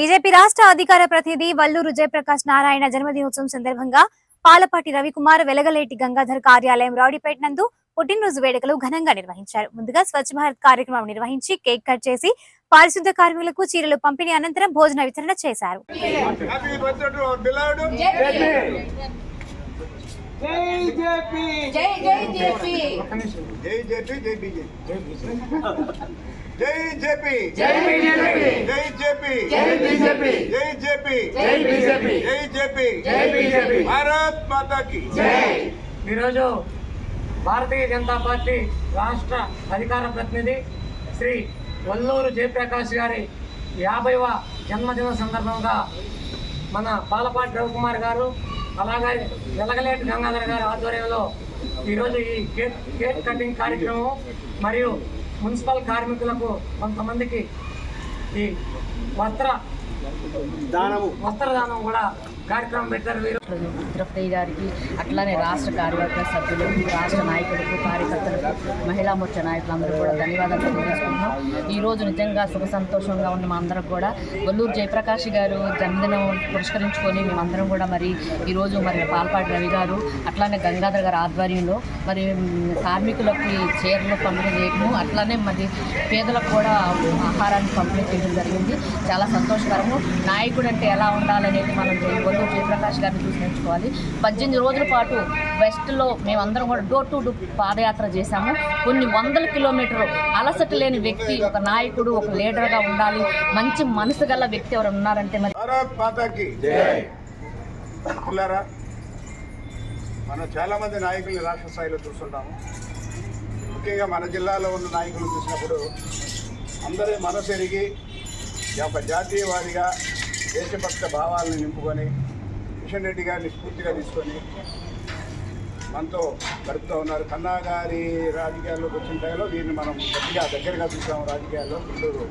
BJP రాష్ట్ర అధికార ప్రతినిధి వల్లూరు జయప్రకాష్ నారాయణ జన్మదినోత్సవం సందర్భంగా పాలపాటి రవికుమార్ వెలగలేటి గంగాధర్ కార్యాలయం రౌడీపేట నందు పుట్టినరోజు వేడుకలు ఘనంగా నిర్వహించారు. ముందుగా స్వచ్ఛ భారత్ కార్యక్రమం నిర్వహించి కేక్ కట్ చేసి పారిశుద్ధ కార్మికులకు చీరలు పంపిణీ అనంతరం భోజన వితరణ చేశారు. జై జేపీ జై జై జేపీ జై జేపీ జై బీజేపీ జై జేపీ జై బీజేపీ జై జేపీ జై బీజేపీ జై జేపీ జై బీజేపీ జై జేపీ జై బీజేపీ భారత్ మాతాకి జై ఈరోజు భారతీయ జనతా పార్టీ రాష్ట్ర అధికార ప్రతినిధి శ్రీ వల్లూరు జయప్రకాష్ గారి యాభైవ జన్మదిన సందర్భంగా మన పాలపాటి రవికుమార్ గారు అలాగే వెలగలేటి గంగాధర్ గారి ఆధ్వర్యంలో ఈరోజు ఈ కేక్ కేక్ కటింగ్ కార్యక్రమం మరియు మున్సిపల్ కార్మికులకు కొంతమందికి ఈ వస్త్ర వస్త్రదానం కూడా కార్యక్రమం పెట్టారు వీరు. తిరుపతి గారికి అట్లానే రాష్ట్ర కార్యవర్గ సభ్యులు రాష్ట్ర నాయకులకు కార్యకర్తలకు మహిళా మోర్చా నాయకులందరూ కూడా ధన్యవాదాలు తెలియజేసుకుంటున్నాం. ఈ రోజు నిజంగా సుఖ సంతోషంగా ఉన్న మా అందరం కూడా వల్లూరు జయప్రకాష్ గారు జన్మదినం పురస్కరించుకొని మేమందరం కూడా మరి ఈరోజు మరి పాల్పాటి రవి గారు అట్లానే గంగాధర్ గారి ఆధ్వర్యంలో మరి కార్మికులకి చీరలు పంపిణీ చేయడము అట్లానే మరి పేదలకు కూడా ఆహారాన్ని పంపిణీ చేయడం జరిగింది. చాలా సంతోషకరము నాయకుడు అంటే ఎలా ఉండాలనేది మనం వల్లూరు జయప్రకాష్ గారిని చూసి నేర్చుకోవాలి. పద్దెనిమిది రోజుల పాటు వెస్ట్లో మేమందరం కూడా డోర్ టు డోర్ పాదయాత్ర చేశాము. కొన్ని వందల కిలోమీటర్లు అలసట లేని వ్యక్తి ఒక నాయకుడు ఒక లీడర్గా ఉండాలి. మంచి మనసు గల వ్యక్తి ఎవరు ఉన్నారంటే మరి మనం చాలా మంది నాయకుల్ని రాష్ట్ర స్థాయిలో చూస్తుంటాము. ముఖ్యంగా మన జిల్లాలో ఉన్న నాయకులు చూసినప్పుడు అందరి మనసు ఎరిగి ఒక జాతీయవాదిగా దేశభక్త భావాలను నింపుకొని కిషన్ రెడ్డి గారిని స్ఫూర్తిగా తీసుకొని మనతో గడుపుతూ ఉన్నారు. కన్నా గారి రాజకీయాల్లోకి వచ్చిన టైంలో వీరిని మనం గట్టిగా దగ్గరగా చూసాము రాజకీయాల్లో గుంటూరు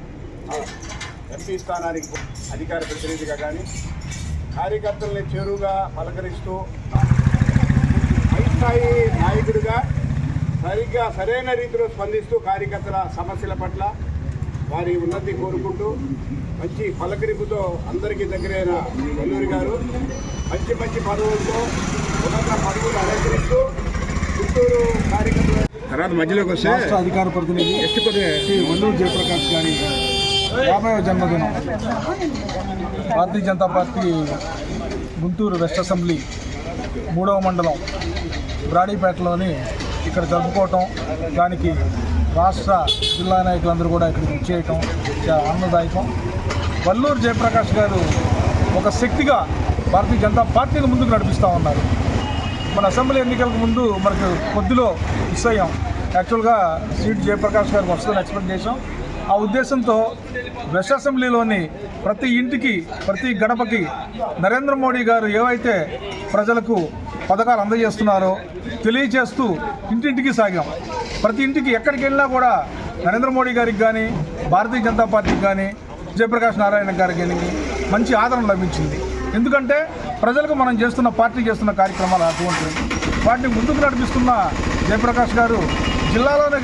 ఎంపీ స్థానానికి అధికార ప్రతినిధిగా కానీ కార్యకర్తల్ని చేరువుగా పలకరిస్తూ స్థాయి నాయకుడిగా సరిగ్గా సరైన రీతిలో స్పందిస్తూ కార్యకర్తల సమస్యల పట్ల వారి ఉన్నతి కోరుకుంటూ మంచి పలకరింపుతో అందరికీ దగ్గరైన వల్లూరి గారు మంచి మంచి పదవులతో ఉన్నత పదవులు అలంకరిస్తూ గుంటూరు కార్యకర్తల తర్వాత మధ్యలోకి వస్తే అధికార ప్రతినిధి శ్రీ వల్లూరు జయప్రకాష్ గారి యాభైవ జన్మదినం. Bharatiya Janata party Guntur west assembly మూడవ మండలం బ్రాడీపేటలోని ఇక్కడ జరుపుకోవటం దానికి రాష్ట్ర జిల్లా నాయకులందరూ కూడా ఇక్కడికి వచ్చేయటం చాలా ఆనందదాయకం. వల్లూరు జయప్రకాష్ గారు ఒక శక్తిగా భారతీయ జనతా పార్టీని ముందుకు నడిపిస్తూ ఉన్నారు. మన అసెంబ్లీ ఎన్నికలకు ముందు మనకు కొద్దిలో మిస్ అయ్యాం. యాక్చువల్గా సీట్ జయప్రకాష్ గారికి వస్తుందని ఎక్స్పెక్ట్ చేసాం ఆ ఉద్దేశంతో వెస్ట్ అసెంబ్లీలోని ప్రతి ఇంటికి ప్రతి గడపకి నరేంద్ర మోడీ గారు ఏవైతే ప్రజలకు పథకాలు అందజేస్తున్నారో తెలియజేస్తూ ఇంటింటికి సాగాం. ప్రతి ఇంటికి ఎక్కడికి వెళ్ళినా కూడా నరేంద్ర మోడీ గారికి కానీ భారతీయ జనతా పార్టీకి కానీ జయప్రకాష్ నారాయణ గారికి కానీ మంచి ఆదరణ లభించింది. ఎందుకంటే ప్రజలకు మనం చేస్తున్న పార్టీ చేస్తున్న కార్యక్రమాలు అటువంటివి. వాటిని ముందుకు నడిపిస్తున్న జయప్రకాష్ గారు జిల్లాలోనే